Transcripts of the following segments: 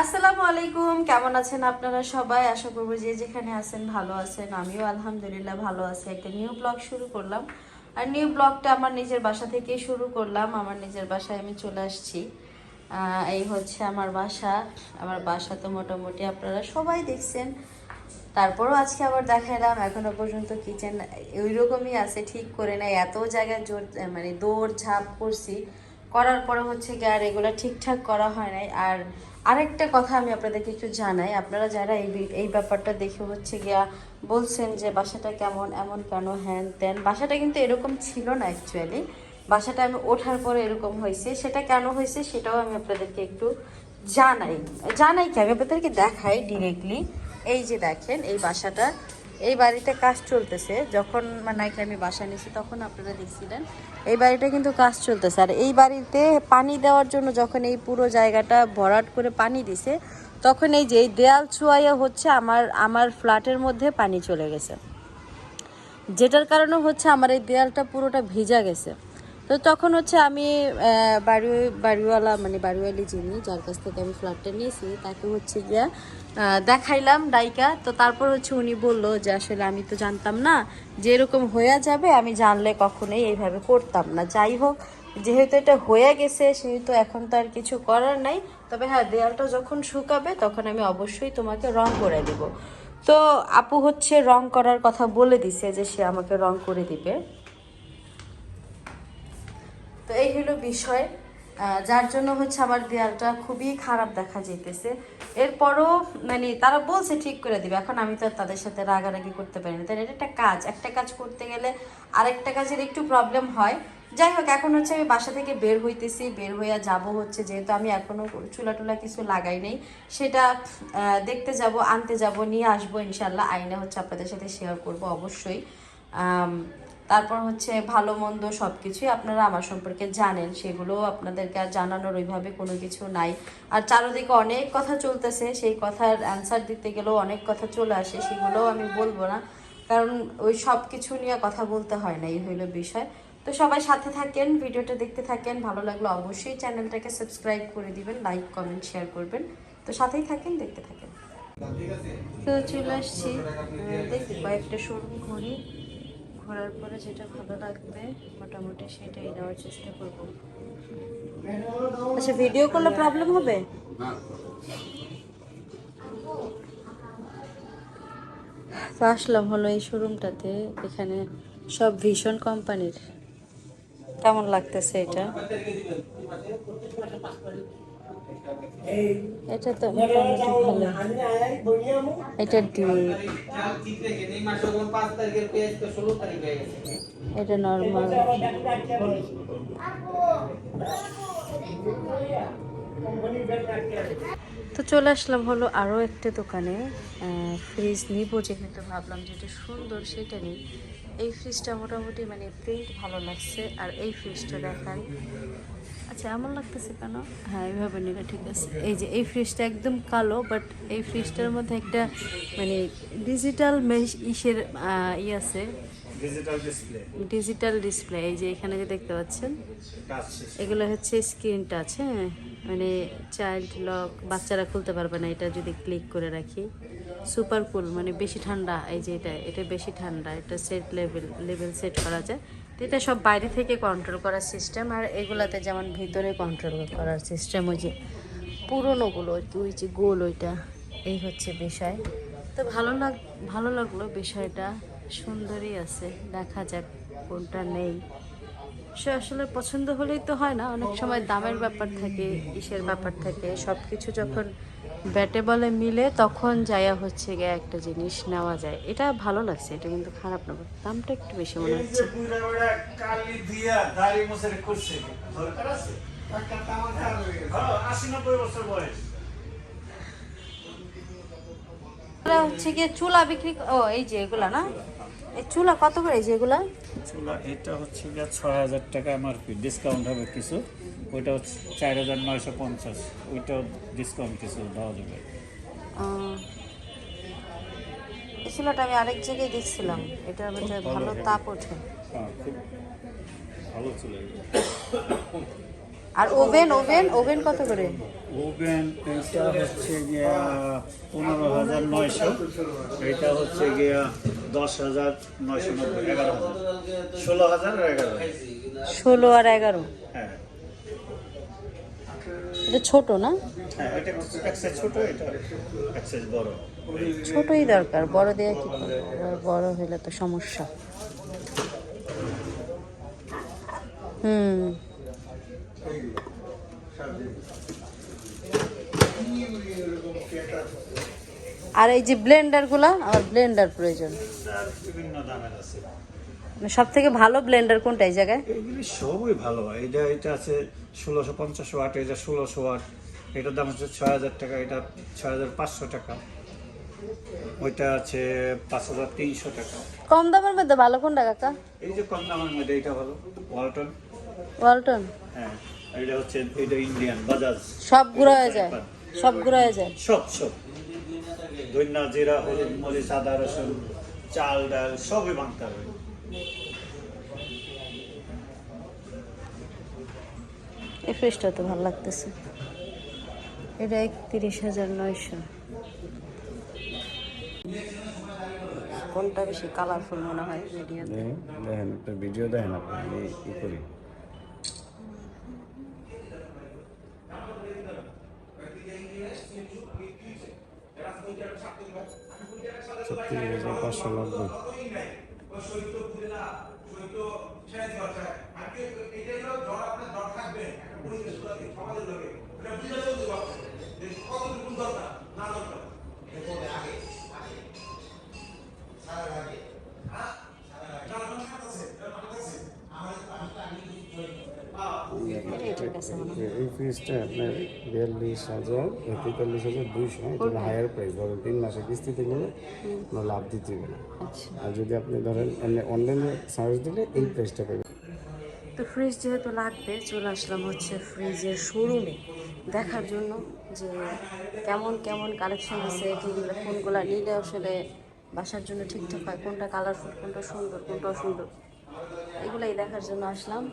আসসালামু আলাইকুম, কেমন আছেন আপনারা সবাই? আশা করব যে যেখানে আছেন ভালো আছেন। আমিও আলহামদুলিল্লাহ ভালো আছি। একটা নিউ ব্লগ শুরু করলাম। আর নিউ ব্লগটা আমার নিজের বাসা থেকে শুরু করলাম। আমার নিজের বাসায় আমি চলে আসছি। এই হচ্ছে আমার বাসা। আমার বাসা তো মোটামুটি আপনারা সবাই দেখছেন। তারপরও আজকে আবার দেখালাম। এখনও পর্যন্ত কিচেন ওই রকমই আছে, ঠিক করে নাই। এত জায়গায় জোর মানে দৌড় ঝাঁপ করছি। করার পরে হচ্ছে কি আর এগুলো ঠিকঠাক করা হয় নাই। আর আরেকটা কথা আমি আপনাদেরকে একটু জানাই, আপনারা যারা এই এই ব্যাপারটা দেখে হচ্ছে গিয়া বলছেন যে বাসাটা কেমন, এমন কেন, হ্যান ত্যান, বাসাটা কিন্তু এরকম ছিল না অ্যাকচুয়ালি বাসাটা আমি ওঠার পরে এরকম হয়েছে, সেটা কেন হয়েছে সেটাও আমি আপনাদেরকে একটু জানাই। জানাই কি? আমি আপনাদেরকে দেখাই ডিরেক্টলি এই যে দেখেন, এই বাসাটা এই বাড়িতে কাজ চলতেছে। যখন মানে নাকি আমি বাসা নিয়েছি তখন আপনারা দেখছিলেন, এই বাড়িটা কিন্তু কাজ চলতেছে। আর এই বাড়িতে পানি দেওয়ার জন্য যখন এই পুরো জায়গাটা ভরাট করে পানি দিছে, তখন এই যে দেয়াল চুয়াইয়া হচ্ছে আমার আমার ফ্ল্যাটের মধ্যে পানি চলে গেছে। যেটার কারণে হচ্ছে আমার এই দেয়ালটা পুরোটা ভিজা গেছে। তো তখন হচ্ছে আমি বাড়ি বাড়িওয়ালা মানে বাড়িওয়ালি যিনি, যার কাছ থেকে আমি ফ্ল্যাটটা নিয়েছি, তাকে হচ্ছে গিয়া দেখাইলাম ডাইকা তো তারপর হচ্ছে উনি বলল যে, আসলে আমি তো জানতাম না যে এরকম হয়ে যাবে, আমি জানলে কখনোই এইভাবে করতাম না। যাই হোক, যেহেতু এটা হয়ে গেছে, সেহেতু এখন তো আর কিছু করার নাই। তবে হ্যাঁ দেয়ালটা যখন শুকাবে, তখন আমি অবশ্যই তোমাকে রং করে দেব। তো আপু হচ্ছে রং করার কথা বলে দিছে যে, সে আমাকে রং করে দিবে। তো এই হলো বিষয়। যার জন্য হচ্ছে আমার দেয়ালটা খুবই খারাপ দেখা যেতেছে এরপরও মানে তারা বলছে ঠিক করে দিবে, এখন আমি তো তাদের সাথে রাগারাগি করতে পারি না। তাই এটা একটা কাজ একটা কাজ করতে গেলে আরেকটা কাজের একটু প্রবলেম হয়। যাই হোক, এখন হচ্ছে আমি বাসা থেকে বের হইতেছি, বের হইয়া যাব হচ্ছে যেহেতু আমি এখনও চুলা টুলা কিছু লাগাই নেই। সেটা দেখতে যাব, আনতে যাব, নিয়ে আসব ইনশাল্লাহ আইনে হচ্ছে আপনাদের সাথে শেয়ার করব অবশ্যই। তারপর হচ্ছে ভালো, মন্দ সব কিছুই আপনারা আমার সম্পর্কে জানেন। সেগুলো আপনাদেরকে আর জানানোর ওইভাবে কোনো কিছু নাই। আর চারোদিকে অনেক কথা চলতেছে, সেই কথার অ্যান্সার দিতে গেলেও অনেক কথা চলে আসে, সেগুলোও আমি বলব না। কারণ ওই সব কিছু নিয়ে কথা বলতে হয় না, এই হইল বিষয়। তো সবাই সাথে থাকেন, ভিডিওটা দেখতে থাকেন, ভালো লাগলে অবশ্যই চ্যানেলটাকে সাবস্ক্রাইব করে দিবেন লাইক কমেন্ট শেয়ার করবেন। তো সাথেই থাকেন, দেখতে থাকেন। তো চলে আসছি দেখি কয়েকটা শোরুম ঘুরি। ঘোরার পরে যেটা ভালো লাগবে, মোটামুটি সেটাই নেওয়ার চেষ্টা করব। আচ্ছা ভিডিও করলে প্রবলেম হবে? তো আসলাম হলো এই শোরুমটাতে এখানে সব ভীষণ কোম্পানির কেমন লাগতেছে এটা? এটা তো এটা এটা নর্মাল তো চলে আসলাম হলো আরও একটা দোকানে। ফ্রিজ নিব যেহেতু ভাবলাম যেটা সুন্দর সেটা নিই। এই ফ্রিজটা মোটামুটি মানে প্রিন্ট ভালো লাগছে। আর এই ফ্রিজটা দেখান আচ্ছা এমন লাগতেছে কেন? হ্যাঁ এইভাবে নিলে ঠিক আছে। এই যে এই ফ্রিজটা একদম কালো বাট এই ফ্রিজটার মধ্যে একটা মানে ডিজিটাল মেশ ইসের ই আছে। ডিজিটাল ডিসপ্লে এই যে এখানে যে দেখতে পাচ্ছেন? এগুলো হচ্ছে স্ক্রিন টাচ হ্যাঁ? মানে চাইল্ড লক বাচ্চারা খুলতে পারবে না এটা যদি ক্লিক করে রাখি। সুপার কুল মানে বেশি ঠান্ডা এই যে এটা এটা বেশি ঠান্ডা এটা সেট লেভেল লেভেল সেট করা যায়। তো এটা সব বাইরে থেকে কন্ট্রোল করার সিস্টেম আর এগুলাতে যেমন ভিতরে কন্ট্রোল করার সিস্টেম ওই যে পুরোনোগুলো, ওই যে গোল ওইটা, এই হচ্ছে বিষয়। তো ভালো লাগ, ভালো লাগল বিষয়টা, সুন্দরই আছে, দেখা যাক কোনটা নেই। সে আসলে পছন্দ হলেই তো হয় না, অনেক সময় দামের ব্যাপার থাকে ইসের ব্যাপার থাকে সব কিছু যখন ব্যাটে বলে মিলে তখন যায়া হচ্ছে গিয়ে একটা জিনিস নেওয়া যায়। এটা ভালো লাগছে এটা কিন্তু খারাপ না দামটা একটু বেশি মনে হচ্ছে। হচ্ছে গিয়ে চুলা বিক্রি ও এই যে এগুলা না? এই চুলা কত করে এই যে এগুলা? চুলা এটা হচ্ছে গিয়ে ছয় হাজার টাকা এমআরপি ডিসকাউন্ট হবে কিছু। ওইটা চার হাজার নয়শো পঞ্চাশ। ওইটাও ডিসকাউন্ট কিছু দেওয়া যাবে। এই চুলাটা আমি আরেক জায়গায় দেখছিলাম। মধ্যে ভালো তাপ ওঠে। হ্যাঁ ভালো চলে আর ওভেন ওভেন ওভেন কত করে? ওভেন এটা হচ্ছে গিয়া পনেরো হাজার নয়শো। এটা হচ্ছে গিয়া দশ হাজার নয়শো নব্বই এগারো হাজার। ষোলো হাজার আর এগারো। ষোলো আর এগারো। হ্যাঁ। এটা ছোট না? হ্যাঁ ছোটই দরকার বড় দিয়ে কি বড় হলে তো সমস্যা। হুম। আর এই যে ব্লেন্ডারগুলা আমার ব্লেন্ডার প্রয়োজন। বিভিন্ন দামের আছে। সব থেকে ভালো ব্লেন্ডার কোনটা এই জায়গায়? এগুলি সবই ভালো। এটা এটা আছে ষোলোশো পঞ্চাশ ওয়াট এটা ষোলোশো ওয়াট। এটার দাম হচ্ছে ছয় হাজার টাকা এটা ছয় হাজার পাঁচশো টাকা। ওইটা আছে পাঁচ হাজার তিনশো টাকা। কম দামের মধ্যে ভালো কোনটা কাকা? এই যে কম দামের মধ্যে এটা ভালো ওয়ালটন ওয়ালটন হ্যাঁ এটা হচ্ছে এটা ইন্ডিয়ান বাজাজ সব গুঁড়ো হয়ে যায়? সব গুঁড়ো হয়ে যায়? সব সব। ধন্যা জিরা হলুদ মরিচ আদা রসুন চাল ডাল সবই ভাঙতে হবে। এই ফ্রিজটা তো ভালো লাগতেছে। এটা একত্রিশ হাজার নয়শো। কোনটা বেশি কালারফুল মনে হয় ভিডিওতে দেখেন একটা ভিডিও দেখেন আপনি ই করি। ছত্রিশ হাজার পাঁচশো নব্বই। ঠিক আছে এই ফিজটা আপনার বিয়াল্লিশ হাজার তেতাল্লিশ হাজার দুইশো এটা হায়ার প্রাইস ধরেন তিন মাসে কিস্তিতে গেলে কোনো লাভ দিতে হবে না। আচ্ছা। আর যদি আপনি ধরেন অনলাইনে সার্চ দিলে এই প্রাইসটা পাবেন। তো ফ্রিজ যেহেতু লাগবে চলে আসলাম হচ্ছে ফ্রিজের শোরুমে দেখার জন্য যে কেমন কেমন কালেকশন আছে কোনগুলো কোনগুলো নিলে আসলে বাসার জন্য ঠিকঠাক হয় কোনটা কালারফুল কোনটা সুন্দর কোনটা অসুন্দর। এগুলাই দেখার জন্য আসলাম।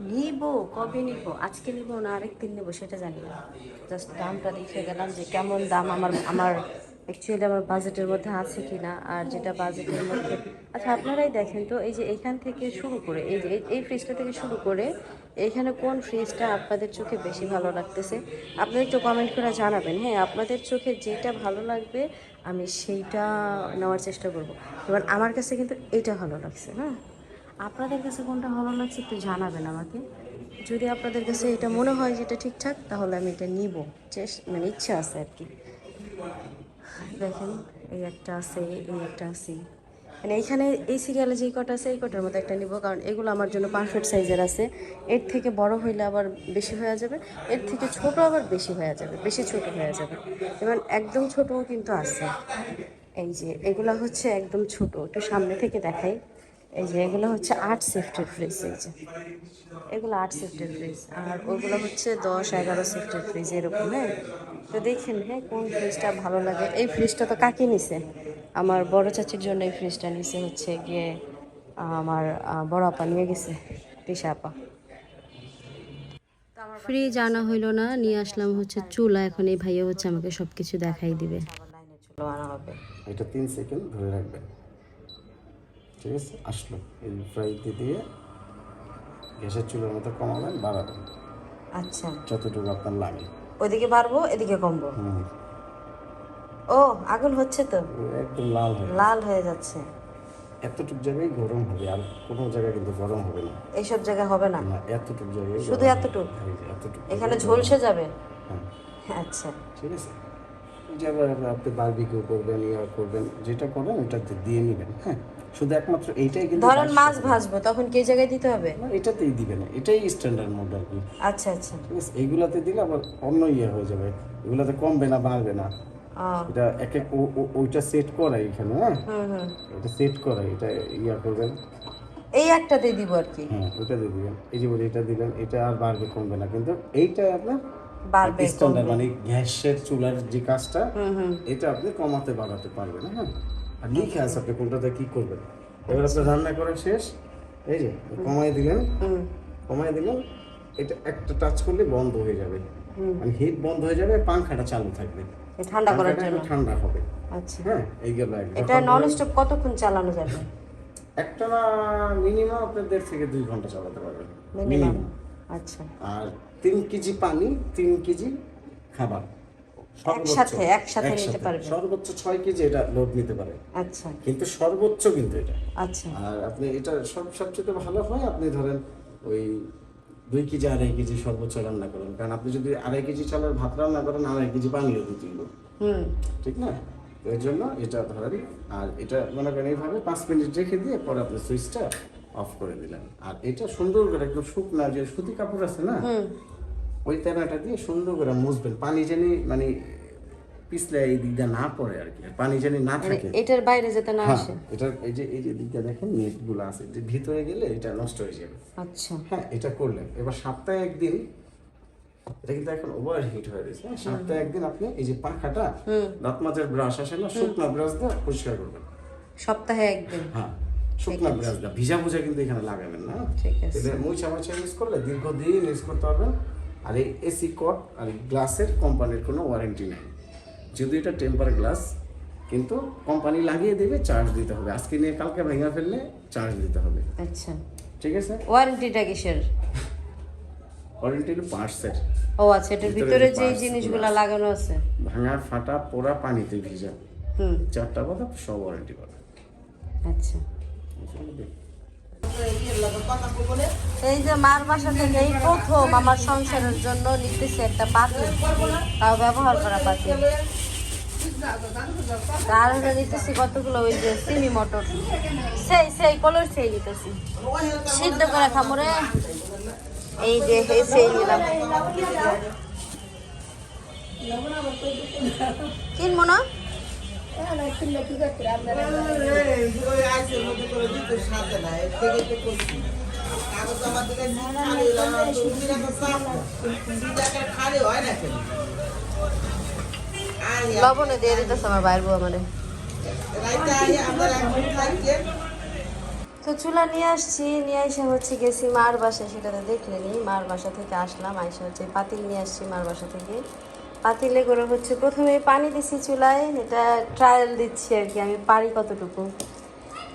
নিব, কবে নিব? আজকে নিব না আরেকদিন নেব সেটা জানি না। জাস্ট দামটা দেখে গেলাম যে কেমন দাম আমার আমার অ্যাকচুয়ালি আমার বাজেটের মধ্যে আছে কি না আর যেটা বাজেটের মধ্যে আচ্ছা আপনারাই দেখেন তো, এই যে এখান থেকে শুরু করে, এই যে, এই- ফ্রিজটা থেকে শুরু করে এইখানে কোন ফ্রিজটা আপনাদের চোখে বেশি ভালো লাগতেছে? আপনারা একটু কমেন্ট করে জানাবেন। হ্যাঁ আপনাদের চোখে যেটা ভালো লাগবে আমি সেইটা নেওয়ার চেষ্টা করব। এবার আমার কাছে কিন্তু এটা ভালো লাগছে হ্যাঁ? আপনাদের কাছে কোনটা ভালো লাগছে একটু জানাবেন আমাকে। যদি আপনাদের কাছে এটা মনে হয় যে এটা ঠিকঠাক, তাহলে আমি এটা নিব। চেস মানে ইচ্ছা আছে আর কি। দেখেন, এই একটা আছে, এই একটা আছে। মানে এইখানে এই সিরিয়ালে যেই কটা আছে, এই কটার মধ্যে একটা নিব, কারণ এগুলো আমার জন্য পারফেক্ট সাইজের আছে। এর থেকে বড় হইলে আবার বেশি হয়ে যাবে, এর থেকে ছোট আবার বেশি হয়ে যাবে, বেশি ছোট হয়ে যাবে। এবং একদম ছোটও কিন্তু আছে। এই যে, এগুলো হচ্ছে একদম ছোট, একটু সামনে থেকে দেখাই। এই যে এগুলো হচ্ছে আট সেফটির ফ্রিজ এই যে। এগুলো আট সেফটির ফ্রিজ আর ওগুলো হচ্ছে দশ এগারো সেফটির ফ্রিজ এরকম হ্যাঁ? তো দেখেন হ্যাঁ কোন ফ্রিজটা ভালো লাগে। এই ফ্রিজটা তো কাকে নিছে? আমার বড় চাচির জন্য এই ফ্রিজটা নিছে হচ্ছে গিয়ে আমার বড় আপা নিয়ে গেছে তিশা আপা। ফ্রিজ আনা হইল না নিয়ে আসলাম হচ্ছে চুলা এখন এই ভাইয়া হচ্ছে আমাকে সব কিছু দেখাই দিবে। চুলো আনা হবে। এটা তিন সেকেন্ড ধরে রাখবেন। ঠিক আছে আসলো। এই ফ্রাইতে দিয়ে গ্যাসের চুলের মতো কমাবেন বাড়াবেন। আচ্ছা। যতটুকু আপনার লাগে। ওইদিকে বাড়বো এদিকে কমবো? ও আগুন হচ্ছে তো? একদম লাল হবে লাল হয়ে যাচ্ছে। এতটুকু জায়গায় গরম হবে আর কোনো জায়গায় কিন্তু গরম হবে না। এইসব জায়গায় হবে না? না এতটুকু জায়গায় শুধু গরম হবে। এতটুক? এতটুকু। এখানে ঝলসে যাবে? হ্যাঁ। আচ্ছা। ঠিক আছে। যে আপনি বারবিকিউ করবেন ইয়া করবেন যেটা করবেন ওটা দিয়ে নেবেন হ্যাঁ। শুধু একমাত্র এইটাই কিন্তু ধরেন মাছ ভাজবো তখন কি জায়গায় দিতে হবে? না, এটাতেই দিবেন এটাই স্ট্যান্ডার্ড মোড আর কি। আচ্ছা আচ্ছা। ঠিক আছে এইগুলাতে দিলে আবার অন্য ইয়ে হয়ে যাবে এগুলাতে কমবে না বাড়বে না। এটা এক এক ওইটা সেট করা এখানে হ্যাঁ? এটা সেট করা এটা ইয়া করবেন। এই একটাতে দিব আর কি। হ্যাঁ ওটা দিয়ে দিবেন। এই যে বলি এটা দিলেন এটা আর বাড়বে কমবে না। কিন্তু এইটা আপনার বাড়বে স্ট্যান্ডার্ড মানে গ্যাসের চুলার যে কাজটা এটা আপনি কমাতে বাড়াতে পারবেন হ্যাঁ? আর লিখে আছে আপনি কোনটাতে কি করবেন? এবার আপনার রান্না করা শেষ। এই যে কমাই দিলেন। কমাই দিলেন। এটা একটা টাচ করলে বন্ধ হয়ে যাবে। মানে হিট বন্ধ হয়ে যাবে পাংখাটা চালু থাকবে। ঠান্ডা করার জন্য। ঠান্ডা হবে। আচ্ছা। হ্যাঁ এই গেল। এটা নন স্টপ কতক্ষণ চালানো যাবে? একটা না মিনিমাম আপনি দেড় থেকে দুই ঘণ্টা চালাতে পারবেন। মিনিমাম আচ্ছা। আর তিন কেজি পানি তিন কেজি খাবার। একসাথে, একসাথে নিতে পারবে। সর্বোচ্চ ছয় কেজি এটা লোড নিতে পারে। আচ্ছা। কিন্তু সর্বোচ্চ কিন্তু এটা। আচ্ছা। আর আপনি এটা সব সবচেয়ে ভালো হয় আপনি ধরেন ওই দুই কেজি আড়াই কেজি সর্বোচ্চ রান্না করেন। কারণ আপনি যদি আড়াই কেজি চালের ভাত রান্না করেন আড়াই কেজি পানিও দিতে হবে। হুম। ঠিক না? এর জন্য এটা ধরেন আর এটা মনে করেন এইভাবে পাঁচ মিনিট রেখে দিয়ে পরে আপনি সুইচটা অফ করে দিলেন। আর এটা সুন্দর করে একদম শুকনা যে সুতি কাপড় আছে না হুম। ওই তেনাটা দিয়ে সুন্দর করে মুছবেন। পানি জানি মানে পিছলে এই দিকটা না পড়ে আর কি। পানি জানি না মানে থাকে। এটার বাইরে যেতে না হ্যাঁ আসে। এটা এই যে এই যে দিকটা দেখেন আছে। যে ভিতরে গেলে এটা নষ্ট হয়ে যাবে। আচ্ছা। হ্যাঁ এটা করলেন। এবার সপ্তাহে একদিন এটা কিন্তু এখন ওভার হিট হয়ে গেছে। সপ্তাহে একদিন আপনি এই যে পাখাটা দাঁত মাছের ব্রাশ আসে না শুকনা ব্রাশ দিয়ে পরিষ্কার করবেন। সপ্তাহে একদিন। হ্যাঁ শুকনা ব্রাশ ভিজা ভুজা কিন্তু এখানে লাগাবেন না। ঠিক আছে। এটা মুছা মুছা ইউজ করলে দীর্ঘদিন ইউজ করতে পারবেন। আর এই এসি কট আর গ্লাসের কোম্পানির কোনো ওয়ারেন্টি নেই। যদি এটা টেম্পার গ্লাস কিন্তু কোম্পানি লাগিয়ে দেবে চার্জ দিতে হবে। আজকে নিয়ে কালকে ভেঙে ফেললে চার্জ দিতে হবে। আচ্ছা। ঠিক আছে? ওয়ারেন্টিটা কিসের? ওয়ারেন্টি হলো পার্টসের ও আচ্ছা এটার ভিতরে যে জিনিসগুলো লাগানো আছে। ভাঙা ফাটা পোড়া পানিতে ভিজা। হুম। চারটা কথা সব ওয়ারেন্টি পাবে। আচ্ছা। এই যে মার বাসা থেকে এই প্রথম আমার সংসারের জন্য নিতেছে একটা পাতিল তাও ব্যবহার করা পাতিল আর নিতেছি কতগুলো ওই যে সিমি মটর। সেই সেই, কলর সেই নিতেছি। সিদ্ধ করে খামরে এই যে সেই নিলাম। কিনবো না? লবণে দিয়ে দিতেছে আমার বাইর বউ তো চুলা নিয়ে আসছি, নিয়ে এসে হচ্ছে গেছি মার বাসা সেটাতে দেখলে নি, মার বাসা থেকে আসলাম, আইসা হচ্ছে পাতিল নিয়ে আসছি মার বাসা থেকে। পাতিলে করে হচ্ছে প্রথমে পানি দিছি চুলায়, এটা ট্রায়াল দিচ্ছি আর কি, আমি পারি কতটুকু।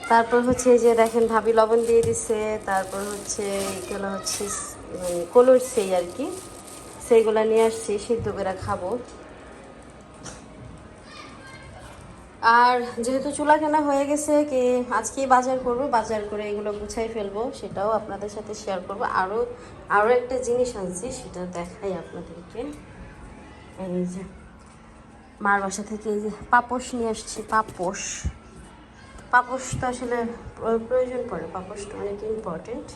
তারপর হচ্ছে যে দেখেন ভাবি লবণ দিয়ে দিছে, তারপর হচ্ছে এগুলো হচ্ছে মানে কলর সেই আর কি, সেইগুলো নিয়ে আসছি, সিদ্ধ করে খাব। আর যেহেতু চুলা কেনা হয়ে গেছে, কি আজকেই বাজার করব, বাজার করে এগুলো গুছাই ফেলব, সেটাও আপনাদের সাথে শেয়ার করব। আরও আরও একটা জিনিস আনছি, সেটা দেখাই আপনাদেরকে। এই যে, মার বাসা থেকে এই যে পাপোশ নিয়ে আসছি, পাপোশ। পাপোশ তো আসলে প্র- প্রয়োজন পড়ে পাপোশটা অনেক ইম্পর্টেন্ট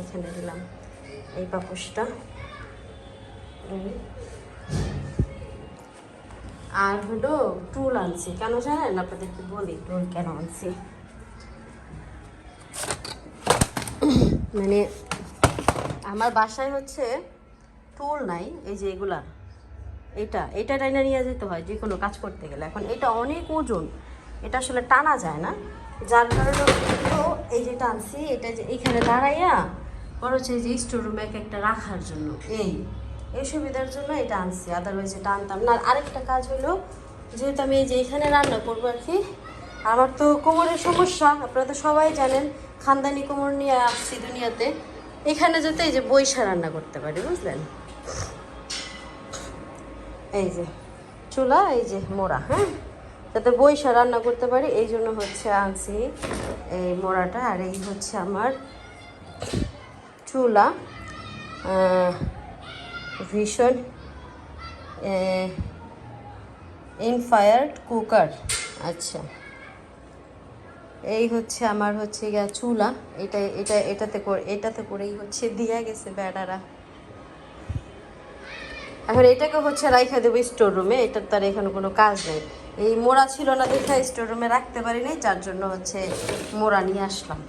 এখানে দিলাম এই পাপোশটা। আর হলো টুল আনছি। কেন জানেন? আপনাদেরকে বলি, টুল কেন আনছি? মানে আমার বাসায় হচ্ছে টুল নাই, এই যে এগুলা। এটা এটা টাইনা নিয়ে যেতে হয় যে কোনো কাজ করতে গেলে। এখন এটা অনেক ওজন, এটা আসলে টানা যায় না। যার কারণে এই যে টানছি এটা যে এখানে দাঁড়াইয়া বড় হচ্ছে যে স্টোর রুমে একটা রাখার জন্য। এই এই সুবিধার জন্য এটা আনছি আদারওয়াইজ এটা আনতাম না। আর আরেকটা কাজ হলো, যেহেতু আমি এই যে এখানে রান্না করব আর কি, আমার তো কোমরের সমস্যা, আপনারা তো সবাই জানেন, খানদানি কোমর নিয়ে আসছি দুনিয়াতে। এখানে যাতে এই যে বৈশা রান্না করতে পারি, বুঝলেন? এই যে, চুলা, এই যে মোড়া হ্যাঁ? যাতে বৈশা রান্না করতে পারি, এই জন্য হচ্ছে আনছি এই মোড়াটা, আর এই হচ্ছে আমার চুলা ভীষণ ইনফায়ার্ড কুকার আচ্ছা। এই হচ্ছে আমার হচ্ছে চুলা, এটা এটা, এটাতে করে, এটাতে করেই হচ্ছে দিয়া গেছে বেড়ারা। এখন এটাকে হচ্ছে রাইখা দেবো স্টোর রুমে এটার তার এখানে কোনো কাজ নেই। এই মোড়া ছিল না, দেখা স্টোর রুমে রাখতে পারি নাই যার জন্য হচ্ছে মোড়া নিয়ে আসলাম।